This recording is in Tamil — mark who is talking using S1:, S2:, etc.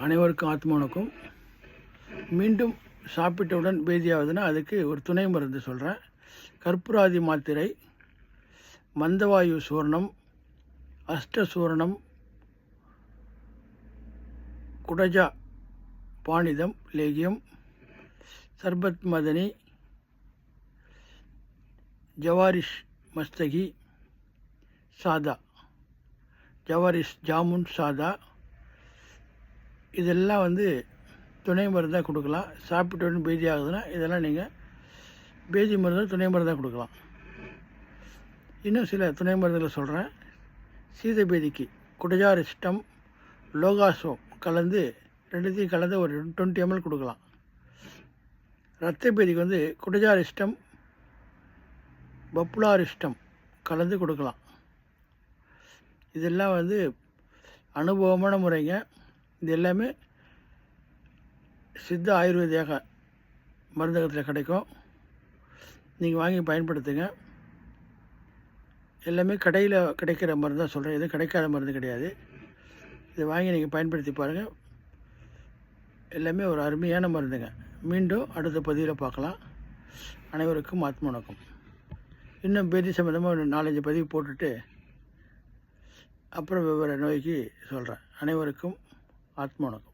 S1: அனைவருக்கும் ஆத்மானுக்கும் மீண்டும் சாப்பிட்டவுடன் பேதியாகுதுன்னா அதுக்கு ஒரு துணை மருந்து சொல்கிறேன் கற்பூராதி மாத்திரை மந்தவாயு சூர்ணம் அஷ்டசூர்ணம் குடஜா பாணிதம் லேகியம் சர்பத் மதனி ஜவாரிஷ் மஸ்தகி சாதா. ஜவாரிஷ் ஜாமுன் சாதா. இதெல்லாம் வந்து துணை மருந்தாக கொடுக்கலாம். சாப்பிட்டு பேதி ஆகுதுன்னா இதெல்லாம் நீங்கள் பேதி மருந்து துணை மருந்தாக கொடுக்கலாம். இன்னும் சில துணை மருந்துகளை சொல்கிறேன் சீத பேதிக்கு குடஜாரிஷ்டம் லோகாசம் கலந்து ரெண்டுத்தையும் கலந்து ஒரு டுவெண்ட்டி எம்எல் கொடுக்கலாம். ரத்த பேதிக்கு வந்து குடஜாரிஷ்டம் பப்புலாரிஷ்டம் கலந்து கொடுக்கலாம். இதெல்லாம் வந்து அனுபவமான முறைங்க. இது எல்லாமே சித்த ஆயுர்வேதியாக மருந்தகத்தில் கிடைக்கும். நீங்கள் வாங்கி பயன்படுத்துங்க. எல்லாமே கடையில் கிடைக்கிற மருந்து தான் சொல்கிறேன் எதுவும் கிடைக்காத மருந்து கிடையாது. இதை வாங்கி நீங்கள் பயன்படுத்தி பாருங்கள் எல்லாமே ஒரு அருமையான மருந்துங்க. மீண்டும் அடுத்த பதிவில் பார்க்கலாம். அனைவருக்கும் ஆத்ம வணக்கம். இன்னும் பேதி சம்மந்தமாக ஒரு நாலஞ்சு பதிவு போட்டுட்டு அப்புறம் வெவ்வேறு நோய்க்கு சொல்கிறேன் அனைவருக்கும் ஆத்ம வணக்கம்